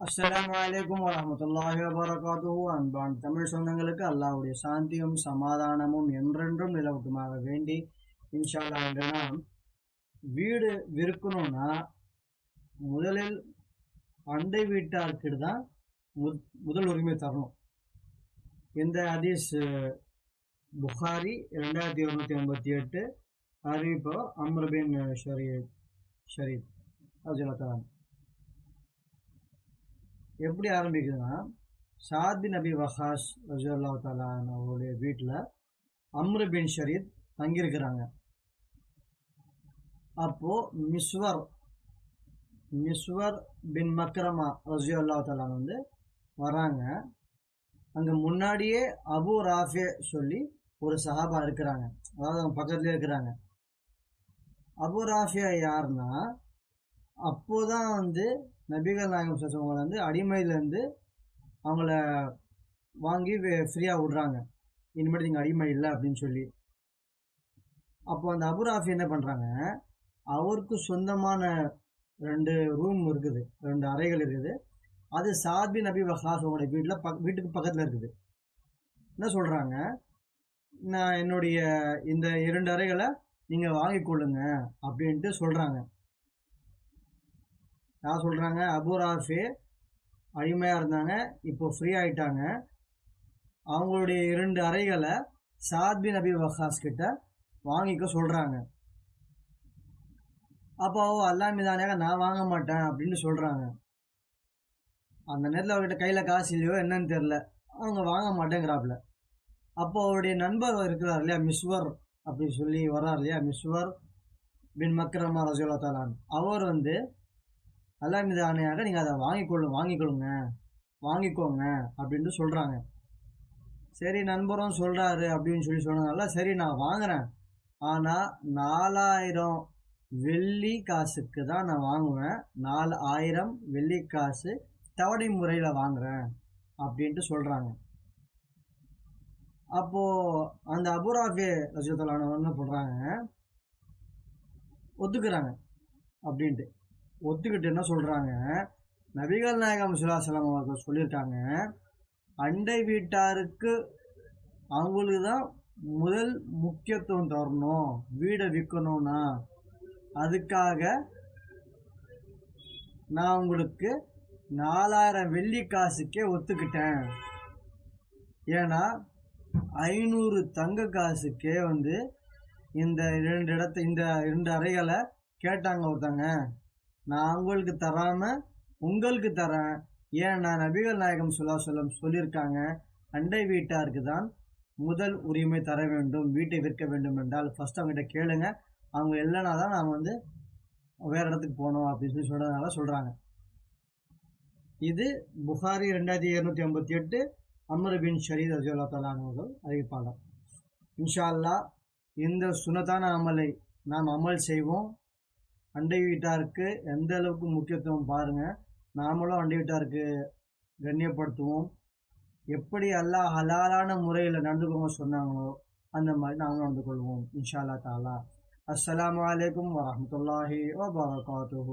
அஸ்லாம் வலைக்கம் வரஹ்மத்துல்லாஹி வபரகாத்துஹு அன்பான் தமிழ் சொந்தங்களுக்கு அல்லாவுடைய சாந்தியும் சமாதானமும் என்றென்றும் நிலவட்டுமாக வேண்டி இன்ஷால்லா அல்லாஹ் நாம் வீடு விற்கணும்னா முதலில் அண்டை வீட்டாருக்கு தான் முதல் உரிமை தரணும். இந்த ஹதீஸ் புகாரி ரெண்டாயிரத்தி இருநூத்தி எண்பத்தி எட்டு அறிவிப்போ அம்ருபின் ஷரீத் ஷரீத் அஜலத்தான் எப்படி ஆரம்பிக்குதுன்னா சாத் பின் நபி வஹாஸ் ரஜுல்லா தாலாவுடைய அவருடைய வீட்டில் அம்ரு பின் ஷரீத் தங்கியிருக்கிறாங்க. அப்போது மிஸ்வர் மிஸ்வர் பின் மக்ரமா ரஜியுல்லா தாலான் வந்து வராங்க. அங்கே முன்னாடியே அபு ராஃபே சொல்லி ஒரு சஹாபா இருக்கிறாங்க. அதாவது அவங்க பக்கத்துலேயே இருக்கிறாங்க. அபு ராஃபியா யாருன்னா அப்போதான் வந்து நபிகள் நாயகம் சசவங்களை வந்து அடிமையிலேருந்து அவங்கள வாங்கி ஃப்ரீயாக விடுறாங்க. இனிமேட்டு நீங்கள் அடிமை இல்லை அப்படின்னு சொல்லி. அப்போ அந்த அபுராஃபி என்ன பண்ணுறாங்க அவருக்கு சொந்தமான ரெண்டு ரூம் இருக்குது. ரெண்டு அறைகள் இருக்குது. அது சாத்பி நபி வஹாஸ் அவங்களுடைய வீட்டில் பக் வீட்டுக்கு பக்கத்தில் இருக்குது. என்ன சொல்கிறாங்க நான் என்னுடைய இந்த இரண்டு அறைகளை நீங்கள் வாங்கிக்கொள்ளுங்க அப்படின்ட்டு சொல்கிறாங்க யார் சொல்கிறாங்க அபுராஃபே அடிமையாக இருந்தாங்க இப்போ ஃப்ரீ ஆகிட்டாங்க அவங்களுடைய இரண்டு அறைகளை சாத்பி நபி வஹாஸ் கிட்ட வாங்கிக்க சொல்கிறாங்க அப்போ அல்லா மீதானாக நான் வாங்க மாட்டேன் அப்படின்னு சொல்கிறாங்க அந்த நேரத்தில் அவர்கிட்ட கையில் காசு இல்லையோ என்னன்னு தெரில அவங்க வாங்க மாட்டேங்கிறாப்புல. அப்போ அவருடைய நண்பர் இருக்கிறார் இல்லையா? மிஸ்வர் அப்படின்னு சொல்லி வர்றார் இல்லையா? மிஸ்வர் பின் மக்ரமா ரஜோலா தாலான் அவர் வந்து அல்லா மீது ஆணையாக நீங்கள் அதை வாங்கிக்கொள்ளு வாங்கிக்கொள்ளுங்க வாங்கிக்கோங்க அப்படின்ட்டு சொல்கிறாங்க சரி நண்பரும் சொல்கிறாரு அப்படின்னு சொல்லி சொன்னதுனால சரி நான் வாங்குறேன். ஆனால் நாலாயிரம் வெள்ளி காசுக்கு தான் நான் வாங்குவேன். நாலு ஆயிரம் வெள்ளி காசு தவணை முறையில் வாங்குகிறேன் அப்படின்ட்டு சொல்கிறாங்க அப்போது அந்த அபுராஃபே ரஜத்தலான என்ன பண்ணுறாங்க ஒத்துக்கிறாங்க அப்படின்ட்டு. ஒத்துக்கிட்டு என்ன சொல்கிறாங்க நபிகள் நாயகம் சுல்லாசலம் அவர்கள் சொல்லியிருக்காங்க அண்டை வீட்டாருக்கு அவங்களுக்கு தான் முதல் முக்கியத்துவம் தரணும் வீடை விற்கணும்னா. அதுக்காக நான் உங்களுக்கு நாலாயிரம் வெள்ளி காசுக்கே ஒத்துக்கிட்டேன். ஏன்னா ஐநூறு தங்க காசுக்கே வந்து இந்த இரண்டு இடத்த இந்த இரண்டு அறைகளை கேட்டாங்க ஒருத்தங்க. நான் உங்களுக்கு தராம உங்களுக்கு தரேன். ஏன்னா நபிகள் நாயகம் சுல்லா சொல்லம் சொல்லியிருக்காங்க அண்டை வீட்டாருக்கு தான் முதல் உரிமை தர வேண்டும் வீட்டை விற்க வேண்டும் என்றால் ஃபர்ஸ்ட் அவங்ககிட்ட கேளுங்க. அவங்க இல்லைனா தான் நாம் வந்து வேற இடத்துக்கு போகணும் அப்படின்னு சொல்லி சொல்றதுனால சொல்றாங்க. இது புகாரி ரெண்டாயிரத்தி இருநூத்தி ஐம்பத்தி எட்டு அமர் பின் ஷரீத் அஜோலா தலான் அவர்கள் அறிவிப்பாளர் இன்ஷா அல்லா இந்த சுனத்தான அமலை நாம் அமல் செய்வோம். அண்டை வீட்டாருக்கு எந்த அளவுக்கு முக்கியத்துவம் பாருங்க. நாமளும் அண்டை வீட்டாருக்கு கண்ணியப்படுத்துவோம். எப்படி அல்லாஹ் ஹலாலான முறையில் நடந்துக்கோங்க சொன்னாங்களோ அந்த மாதிரி நாங்களும் நடந்து கொள்வோம். இன்ஷா அல்லா தாலா. அஸ்ஸலாமு வலைக்கம் வரமத்துல்லாஹி வபரகாத்து